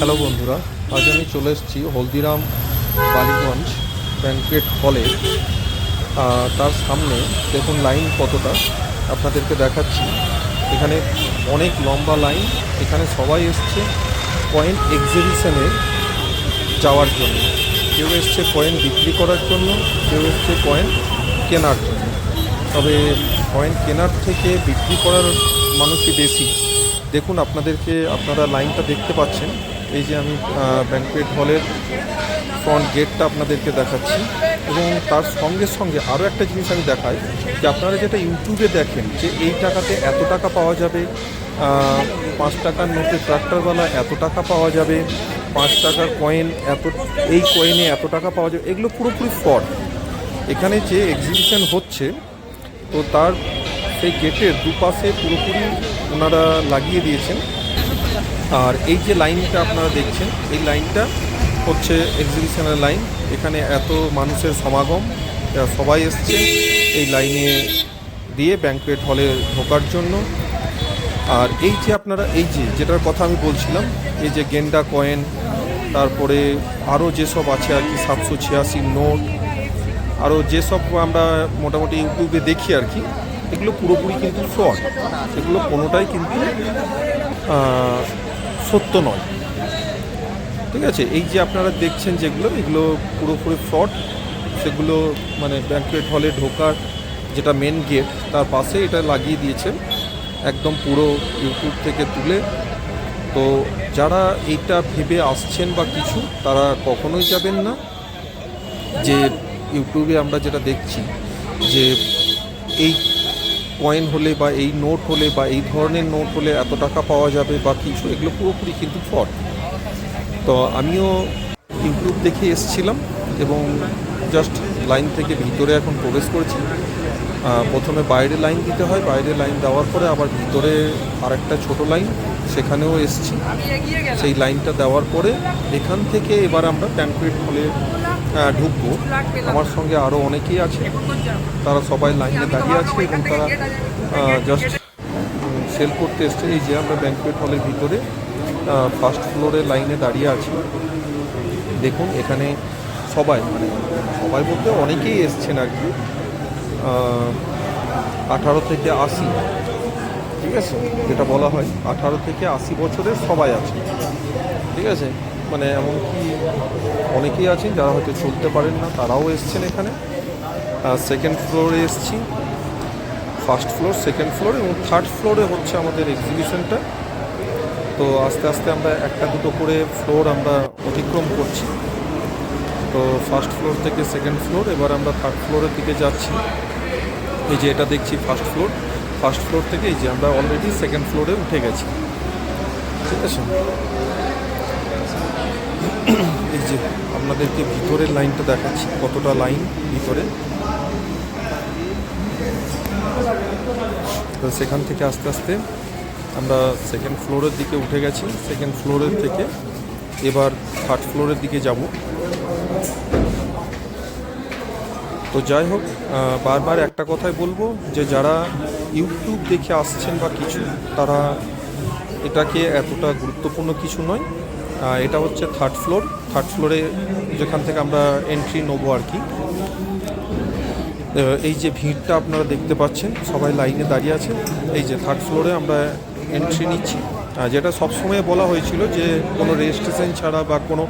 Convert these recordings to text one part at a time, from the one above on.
Hello বন্ধুরা, আজ আমি চলে এসেছি হলদিরাম বালিগঞ্জ ব্যাঙ্কেট হলে। তার সামনে দেখুন লাইন কতটা, আপনাদেরকে দেখাচ্ছি। এখানে অনেক লম্বা লাইন, এখানে সবাই এসছে পয়েন্ট এক্সিবিশনে যাওয়ার জন্য। কেউ এসছে পয়েন্ট বিক্রি করার জন্য, কেউ এসছে পয়েন্ট কেনার জন্য। তবে পয়েন্ট কেনার থেকে বিক্রি করার মানুষই বেশি। দেখুন, আপনাদেরকে আপনারা লাইনটা দেখতে পাচ্ছেন। এই যে আমি ব্যাঙ্কুয়েট হলের ফ্রন্ট গেটটা আপনাদেরকে দেখাচ্ছি এবং তার সঙ্গে সঙ্গে আরও একটা জিনিস আমি দেখাই যে আপনারা যেটা ইউটিউবে দেখেন যে এই টাকাতে এত টাকা পাওয়া যাবে পাঁচ টাকার নোটে ট্রাক্টরওয়ালা এত টাকা পাওয়া যাবে, পাঁচ টাকার কয়েন এত, এই কয়েনে এত টাকা পাওয়া যাবে, এগুলো পুরোপুরি ফ্রড এখানে যে এক্সিবিশন হচ্ছে, তো তার সেই গেটের দুপাশে পুরোপুরি ওনারা লাগিয়ে দিয়েছেন। আর এই যে লাইনটা আপনারা দেখছেন, এই লাইনটা হচ্ছে এক্সিবিশনের লাইন। এখানে এত মানুষের সমাগম সবাই এসছে এই লাইনে দিয়ে ব্যাঙ্কুয়েট হলে ঢোকার জন্য। আর এই যে আপনারা, এই যে যেটার কথা আমি বলছিলাম, এই যে গেন্ডা কয়েন, তারপরে আরও যেসব আছে আর কি, সাতশো ছিয়াশি নোট আরও যেসব আমরা মোটামুটি ইউটিউবে দেখি আর কি, এগুলো পুরোপুরি কিন্তু ফ্রড এগুলো কোনোটাই কিন্তু সত্য নয়। ঠিক আছে? এই যে আপনারা দেখছেন যেগুলো, এগুলো পুরোপুরি ফ্রড। সেগুলো মানে ব্যাঙ্কুয়েট হলে ঢোকার যেটা মেন গেট তার পাশে এটা লাগিয়ে দিয়েছেন। একদম পুরো ইউটিউব থেকে তুলে। তো যারা এইটা ভেবে আসছেন বা কিছু, তারা কখনোই যাবেন না। যে ইউটিউবে আমরা যেটা দেখছি, যে এই কয়েন হলে বা এই নোট হলে বা এই ধরনের নোট হলে এত টাকা পাওয়া যাবে বা কিছু এগুলো পুরোপুরি কিন্তু ফ্রড তো আমিও ইউটিউব দেখে এসছিলাম এবং জাস্ট লাইন থেকে ভিতরে এখন প্রবেশ করেছি। প্রথমে বাইরে লাইন দিতে হয় বাইরে লাইন দেওয়ার পরে আবার ভিতরে আরেকটা ছোট লাইন সেখানেও এসছি। সেই লাইনটা দেওয়ার পরে এখান থেকে এবার আমরা ব্যাঙ্কুয়েট হলে ঢুকবো। আমার সঙ্গে আরও অনেকেই আছে। তারা সবাই লাইনে দাঁড়িয়ে আছে এবং তারা জাস্ট সেল করতে এসছে। এই যে আমরা ব্যাঙ্কুয়েট হলের ভিতরে ফার্স্ট ফ্লোরে লাইনে দাঁড়িয়ে আছি। দেখুন, এখানে সবাই মানে সবাই বলতে অনেকেই এসছেন আর কি। আঠারো থেকে আশি, ঠিক আছে? যেটা বলা হয়, আঠারো থেকে আশি বছরের সবাই আছে। ঠিক আছে? মানে এমনকি অনেকেই আছেন যারা হয়তো চলতে পারেন না, তারাও এসছেন এখানে। সেকেন্ড ফ্লোরে এসছি। ফার্স্ট ফ্লোর সেকেন্ড ফ্লোর এবং থার্ড ফ্লোরে হচ্ছে আমাদের এক্সিবিশনটা তো আস্তে আস্তে আমরা একটা দুটো করে ফ্লোর আমরা অতিক্রম করছি। তো ফার্স্ট ফ্লোর থেকে সেকেন্ড ফ্লোর এবার আমরা থার্ড ফ্লোরের দিকে যাচ্ছি। এই যে এটা দেখছি ফার্স্ট ফ্লোর ফার্স্ট ফ্লোর থেকে এই যে আমরা অলরেডি সেকেন্ড ফ্লোরে উঠে গেছি। ঠিক আছে? এই যে আপনাদেরকে ভিতরের লাইনটা দেখাচ্ছি, কতটা লাইন ভিতরে। তো সেখান থেকে আস্তে আস্তে আমরা সেকেন্ড ফ্লোরের দিকে উঠে গেছি। সেকেন্ড ফ্লোরের থেকে এবার থার্ড ফ্লোরের দিকে যাব। তো যাই হোক বারবার একটা কথাই বলব যে যারা ইউটিউব দেখে আসছেন বা কিছু, তারা এটাকে এতটা গুরুত্বপূর্ণ কিছু নয়। এটা হচ্ছে থার্ড ফ্লোর থার্ড ফ্লোরে যেখান থেকে আমরা এন্ট্রি নেব আর কি। এই যে ভিড়টা আপনারা দেখতে পাচ্ছেন, সবাই লাইনে দাঁড়িয়ে আছে। এই যে থার্ড ফ্লোরে আমরা এন্ট্রি নিচ্ছি। যেটা সবসময় বলা হয়েছিল যে, কোনো রেজিস্ট্রেশন ছাড়া বা কোনো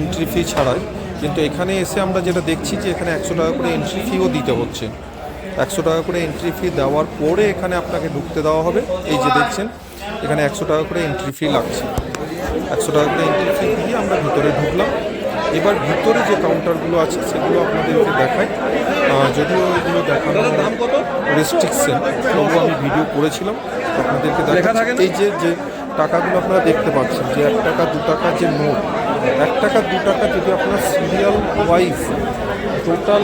এন্ট্রি ফি ছাড়াই। কিন্তু এখানে এসে আমরা যেটা দেখছি যে, এখানে একশো টাকা করে এন্ট্রি ফিও দিতে হচ্ছে। একশো টাকা করে এন্ট্রি ফি দেওয়ার পরে এখানে আপনাকে ঢুকতে দেওয়া হবে। এই যে দেখছেন, এখানে একশো টাকা করে এন্ট্রি ফি লাগছে। একশো টাকা করে এন্ট্রি ফি দিয়ে আমরা ভিতরে ঢুকলাম। এবার ভিতরে যে কাউন্টারগুলো আছে সেগুলো আপনাদেরকে দেখাই। যদিও এগুলো দেখানো রেস্ট্রিকশন তবু আমি ভিডিও করেছিলাম। আপনাদেরকে দেখা এই যে যে টাকাগুলো আপনারা দেখতে পাচ্ছেন যে এক টাকা দু টাকা যে নোট এক টাকা দু টাকা যদি আপনার সিরিয়াল ওয়াইজ টোটাল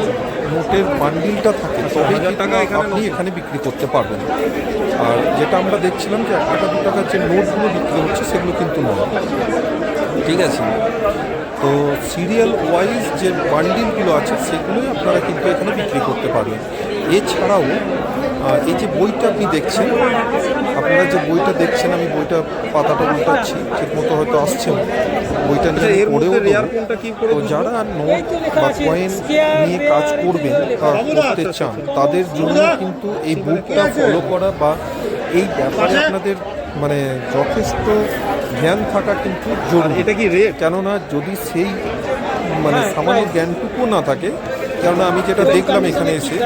নোটের বান্ডিলটা থাকে তবেই কিন্তু আপনি এখানে বিক্রি করতে পারবেন। আর যেটা আমরা দেখছিলাম যে এক টাকা দু টাকার যে নোটগুলো বিক্রি হচ্ছে সেগুলো কিন্তু নয়। ঠিক আছে? তো সিরিয়াল ওয়াইজ যে বান্ডিলগুলো আছে সেগুলোই আপনারা কিন্তু এখানে বিক্রি করতে পারবেন। এছাড়াও এই যে বইটা আপনি দেখছেন আপনারা যে বইটা দেখছেন আমি বইটা পাতাটা উল্টাচ্ছি ঠিক মতো হয়তো আসছে না। বইটা নিয়ে পড়েও রেয়ার কোনটা কি করে তো যারা নোট বা কয়েন নিয়ে কাজ করবেন বা করতে চান তাদের জন্য কিন্তু এই বুকটা ফলো করা বা এই ব্যাপারে আপনাদের মানে যথেষ্ট জ্ঞান থাকা কিন্তু জরুরি। এটা কি রে কেননা যদি সেই মানে সামান্য জ্ঞানটুকু না থাকে কেননা আমি যেটা দেখলাম এখানে এসে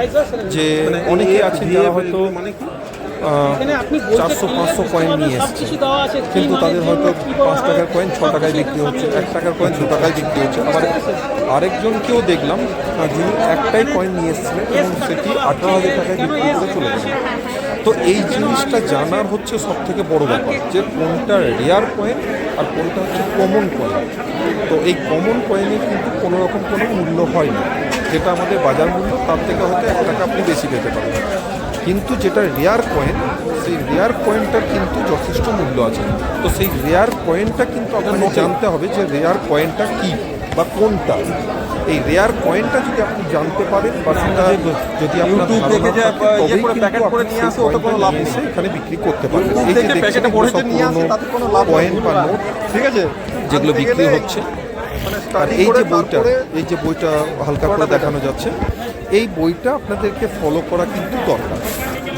যে অনেকে আছেন যারা হয়তো মানে কি? চারশো পাঁচশো কয়েন নিয়ে এসছে। কিন্তু তাদের হয়তো পাঁচ টাকার কয়েন ছ টাকায় বিক্রি হচ্ছে এক টাকার কয়েন দু টাকায় বিক্রি হচ্ছে। আবার আরেকজনকেও দেখলাম যিনি একটাই কয়েন নিয়ে এসেছিলেন এবং সেটি আঠারো হাজার টাকায় বিক্রি করে চলে গেছে তো এই জিনিসটা জানার হচ্ছে সব থেকে বড় ব্যাপার যে কোনটা রেয়ার কয়েন আর কোনটা হচ্ছে কমন কয়েন তো এই কমন কয়েনের কিন্তু কোনো রকম কোনো মূল্য হয় না। যেটা আমাদের বাজার মূল্য তার থেকে হয়তো এক টাকা আপনি বেশি পেতে পারেন কিন্তু যেটা রেয়ার কয়েন সেই রেয়ার কয়েনটার কিন্তু যথেষ্ট মূল্য আছে। তো সেই রেয়ার কয়েনটা কিন্তু আপনাকে জানতে হবে যে রেয়ার কয়েনটা কি বা কোনটা। এই রেয়ার কয়েনটা যদি আপনি জানতে পারেন বা সেটা যদি ইয়ে এসে এখানে বিক্রি করতে পারবেন এই যে দেখছেন কয়েন বা নোট ঠিক আছে? যেগুলো বিক্রি হচ্ছে আর এই যে বইটা এই যে বইটা হালকা করে দেখানো যাচ্ছে এই বইটা আপনাদেরকে ফলো করা কিন্তু দরকার।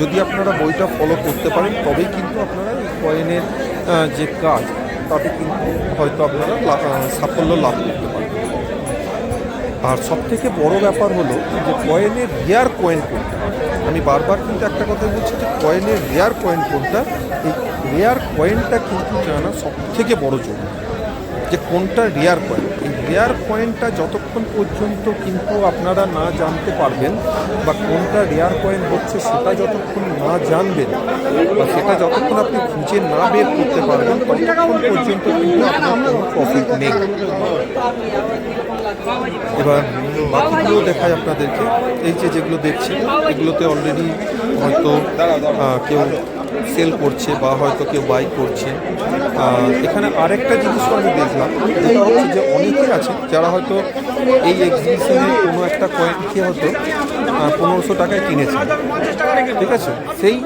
যদি আপনারা বইটা ফলো করতে পারেন তবেই কিন্তু আপনারা এই কয়েনের যে কাজ তাতে কিন্তু হয়তো আপনারা সাফল্য লাভ করতে পারেন আর সব থেকে বড় ব্যাপার হলো যে কয়েনের রেয়ার কয়েন কোনটা? আমি বারবার কিন্তু একটা কথা বলছি যে কয়েনের রেয়ার কয়েন কোনটা? এই রেয়ার কয়েনটা কিন্তু জানা সব থেকে বড় জরুরি। যে কোনটা রেয়ার পয়েন্ট এই রেয়ার পয়েন্টটা যতক্ষণ পর্যন্ত কিন্তু আপনারা না জানতে পারবেন বা কোনটা রেয়ার পয়েন্ট হচ্ছে সেটা যতক্ষণ না জানবেন বা সেটা যতক্ষণ আপনি খুঁজে না বের করতে পারবেন, ততক্ষণ পর্যন্ত কিন্তু আপনার কোনো প্রফিট নেই। এবার বাকিগুলো দেখায় আপনাদেরকে। এই যে যেগুলো দেখছেন, এগুলোতে অলরেডি হয়তো কেউ সেল করছে বা হয়তো কেউ বাই করছে। এখানে আরেকটা জিনিসও আমি দেখলাম, যেটা হচ্ছে যে অনেকে আছে যারা হয়তো এই এক্সিবিশনে কোনো একটা কয়েনকে হয়তো পনেরোশো টাকায় কিনেছে ঠিক আছে? সেই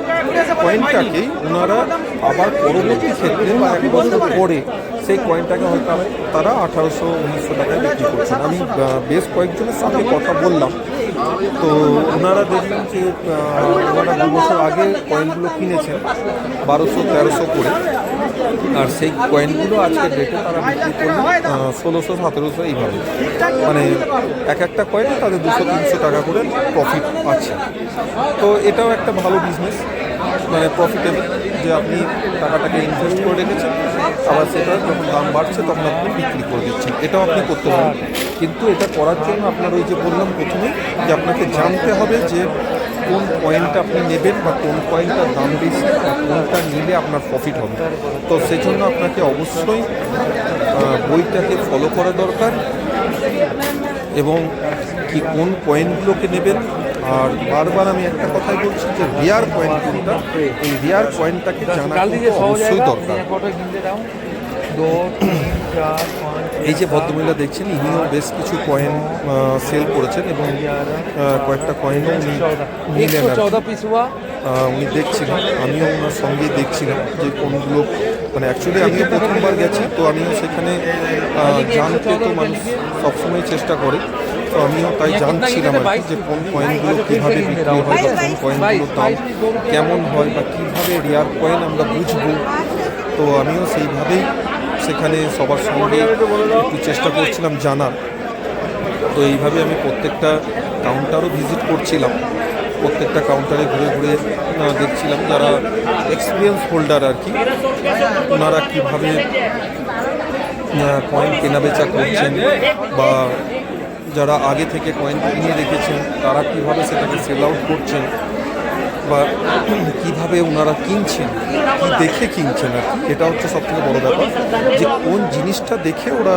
কয়েনটাকেই ওনারা আবার পরবর্তী ক্ষেত্রে বা এক বছর পরে। সেই কয়েনটাকে হয়তো তারা আঠারোশো উনিশশো টাকায় বিক্রি করছেন আমি বেশ কয়েকজনের সঙ্গে কথা বললাম। তো ওনারা দেখলেন যে ওনারা দু বছর আগে কয়েনগুলো কিনেছেন বারোশো তেরোশো করে। আর সেই কয়েনগুলো আজকের ডেটে তারা বিক্রি করলেন ষোলোশো সতেরোশো এইভাবে। মানে এক একটা কয়েনে তাদের দুশো তিনশো টাকা করে প্রফিট আছে। তো এটাও একটা ভালো বিজনেস মানে প্রফিটেবল যে আপনি টাকাটাকে ইনভেস্ট করে রেখেছেন, আবার সেটা যখন দাম বাড়ছে তখন আপনি বিক্রি করে দিচ্ছেন। এটাও আপনি করতে পারেন। কিন্তু এটা করার জন্য আপনার ওই যে বললাম প্রথমে যে আপনাকে জানতে হবে যে কোন কয়েনটা আপনি নেবেন বা কোন কয়েনটার দাম বেশি বা কোনটা নিলে আপনার প্রফিট হবে। তো সেই জন্য আপনাকে অবশ্যই বইটাকে ফলো করা দরকার এবং কি কোন কয়েনগুলোকে নেবেন আর বারবার আমি একটা কথাই বলছি যে রিয়ার পয়েন্ট কোনটা এই রিয়ার পয়েন্টটাকে জানা অবশ্যই দরকার। এই যে ভদ্রমহিলা দেখছেন ইনিও বেশ কিছু কয়েন সেল করেছেন এবং কয়েকটা কয়েনও উনি নিলেন উনি দেখছিলাম আমিও ওনার সঙ্গে দেখছিলাম যে কোনগুলো মানে অ্যাকচুয়ালি আমিও প্রথমবার গেছি তো আমিও সেখানে জানতে তো মানুষ সবসময় চেষ্টা করে। তো আমিও তাই জানছিলাম আর কি যে কোন কয়েনগুলো কীভাবে বিক্রি হয় বা কোন কয়েনগুলোর দাম কেমন হয় বা কীভাবে রেয়ার কয়েন আমরা বুঝব তো আমিও সেইভাবেই সেখানে সবার সঙ্গে একটু চেষ্টা করছিলাম জানার। তো এইভাবে আমি প্রত্যেকটা কাউন্টারও ভিজিট করছিলাম। প্রত্যেকটা কাউন্টারে ঘুরে ঘুরে দেখছিলাম যারা এক্সপিরিয়েন্স হোল্ডার আর কি ওনারা কীভাবে কয়েন কেনাবেচা করছেন বা যারা আগে থেকে কয়েন কিনে রেখেছেন, তারা কীভাবে সেটাকে সেল আউট করছেন বা কীভাবে ওনারা কিনছেন, কী দেখে কিনছেন আর কি এটা হচ্ছে সবথেকে বড় ব্যাপার যে কোন জিনিসটা দেখে ওরা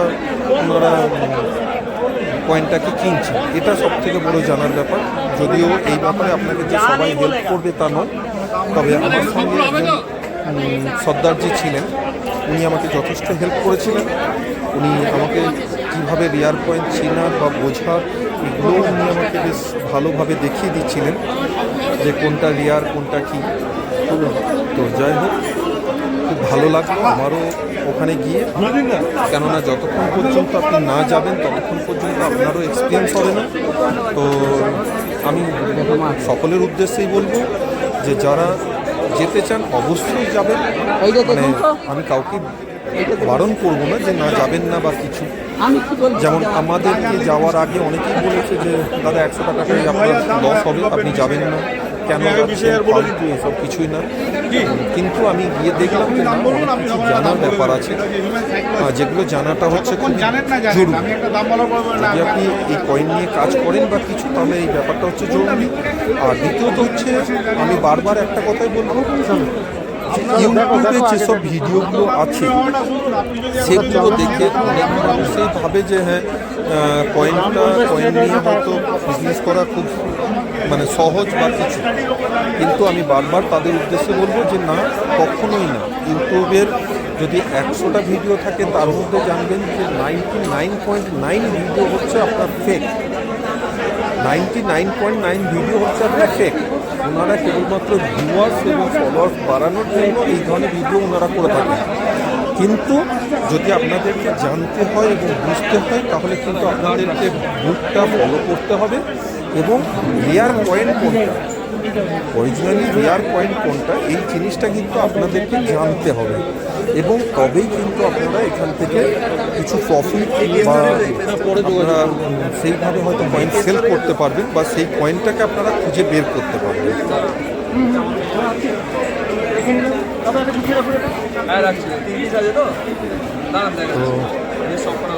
ওনারা কয়েনটাকে কিনছেন। এটা সব থেকে বড় জানার ব্যাপার। যদিও এই ব্যাপারে আপনাকে যে সবাই হেল্প করবে তা নয়, তবে আমার সঙ্গে সর্দারজি ছিলেন। উনি আমাকে যথেষ্ট হেল্প করেছিলেন। উনি আমাকে কীভাবে রেয়ার পয়েন্ট চেনার বা বোঝার এগুলো উনি আমাকে বেশ ভালোভাবে দেখিয়ে দিচ্ছিলেন যে কোনটা রেয়ার, কোনটা কী। তো যাই হোক, খুব ভালো লাগল আমারও ওখানে গিয়ে। কেননা যতক্ষণ পর্যন্ত আপনি না যাবেন, ততক্ষণ পর্যন্ত আপনারও এক্সপিরিয়েন্স হবে না। তো আমি সকলের উদ্দেশ্যেই বলব যে যারা যেতে চান, অবশ্যই যাবেন। মানে আমি কাউকে বারণ করব না যে না যাবেন না বা কিছু যেমন আমাদেরকে যাওয়ার আগে অনেকেই বলেছে যে দাদা একশো টাকা করে আপনার লস হবে আপনি যাবেন না। কেন এসব কিছুই না। কিন্তু আমি গিয়ে দেখলাম যে জানার ব্যাপার আছে। আহ, যেগুলো জানাটা হচ্ছে জরুরি। আমি একটা দাম বলার পর বলবেন, না, যদি আপনি এই কয়েন নিয়ে কাজ করেন বা কিছু তাহলে এই ব্যাপারটা হচ্ছে জরুরি। আর দ্বিতীয়ত হচ্ছে আমি বারবার একটা কথাই বলব ইউটিউবে যেসব ভিডিওগুলো আছে সেগুলো দেখে অনেক মানুষই ভাবে যে হ্যাঁ কয়েনটা কয়েন নিয়ে হয়তো বিজনেস করা খুব মানে সহজ বা কিছু। কিন্তু আমি বারবার তাদের উদ্দেশ্যে বলব যে না কখনোই না। ইউটিউবের যদি একশোটা ভিডিও থাকে তার মধ্যে জানবেন যে ninety nine point nine video হচ্ছে আপনার fake ninety nine point nine video হচ্ছে আপনার ফেক ওনারা কেবলমাত্র ভিউয়ার্স এবং ফলোয়ার্স বাড়ানোর জন্য এই ধরনের ভিডিও ওনারা করে থাকেন। কিন্তু যদি আপনাদেরকে জানতে হয় এবং বুঝতে হয়, তাহলে কিন্তু আপনাদেরকে বুকটা ফলো করতে হবে এবং রেয়ার পয়েন্ট কোনটা অরিজিনালি রেয়ার পয়েন্ট কোনটা? এই জিনিসটা কিন্তু আপনাদেরকে জানতে হবে। এবং তবেই কিন্তু আপনারা এখান থেকে কিছু প্রফিট বা আপনারা সেইভাবে হয়তো কয়েন সেল করতে পারবেন বা সেই পয়েন্টটাকে আপনারা খুঁজে বের করতে পারবেন।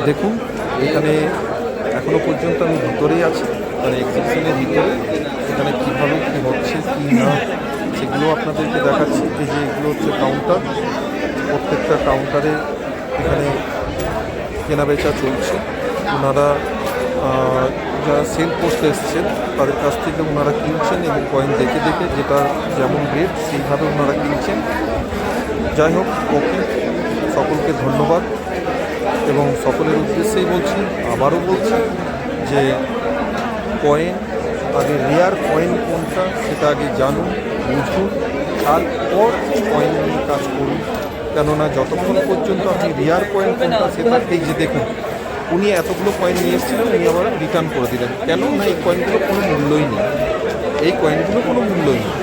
দেখুন, এখানে এখনও পর্যন্ত আমি ভিতরেই আছি। মানে এক্সিবিশনের ভিতরে এখানে কীভাবে কী হচ্ছে, কী না, সেগুলো আপনাদেরকে দেখাচ্ছি। এই যে এগুলো হচ্ছে কাউন্টার প্রত্যেকটা কাউন্টারে এখানে কেনাবেচা চলছে। ওনারা যারা সেল করতে এসছেন, তাদের কাছ থেকে ওনারা কিনছেন এবং কয়েন দেখে দেখে যেটা যেমন রেট সেইভাবে ওনারা কিনছেন। যাই হোক, ওকে, সকলকে ধন্যবাদ। এবং সকলের উদ্দেশ্যেই বলছি, আবারও বলছি যে কয়েন আগে রেয়ার কয়েন কোনটা সেটা আগে জানুন, বুঝুন তারপর কয়েন নিয়ে কাজ করুন। কেননা যতক্ষণ পর্যন্ত আপনি রেয়ার কয়েন কোনটা সেটা এই যে দেখুন, উনি এতগুলো কয়েন নিয়ে এসেছিলেন, উনি আবার রিটার্ন করে দিলেন। কেন না এই কয়েনগুলো কোনো মূল্যই নেই। এই কয়েনগুলো কোনো মূল্যই নেই।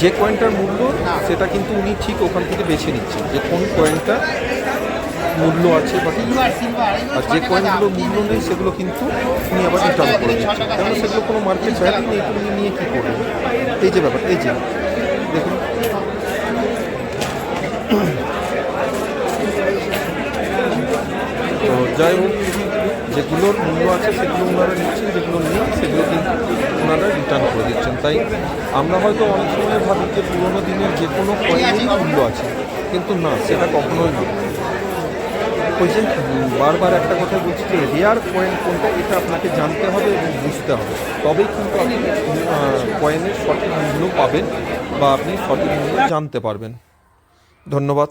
যে কয়েনটার মূল্য, সেটা কিন্তু উনি ঠিক ওখান থেকে বেছে নিচ্ছেন যে কোন কয়েনটা মূল্য আছে বা। আর যে কয়েনগুলো মূল্য নেই, সেগুলো কিন্তু উনি আবার রিটার্ন করে দিচ্ছেন। কারণ সেগুলো কোনো মার্কেট ভ্যালু নেই, তো উনি নিয়ে কী করবেন এই যে ব্যাপার, এই যে। দেখুন। তো যাই হোক, যেগুলোর মূল্য আছে, সেগুলো ওনারা নিচ্ছেন, যেগুলো নেই, সেগুলো কিন্তু ওনারা রিটার্ন করে দিচ্ছেন। তাই আমরা হয়তো অনেক সময় ভাবি যে পুরোনো দিনের যে কোনো কয়েনেরই মূল্য আছে, কিন্তু না, সেটা কখনোই না ওই যে বারবার একটা কথা বলছি যে রেয়ার কয়েন কোনটা, এটা আপনাকে জানতে হবে এবং বুঝতে হবে। তবেই কিন্তু আপনি কয়েনের সঠিক মূল্য পাবেন বা আপনি সঠিক মূল্য জানতে পারবেন। ধন্যবাদ।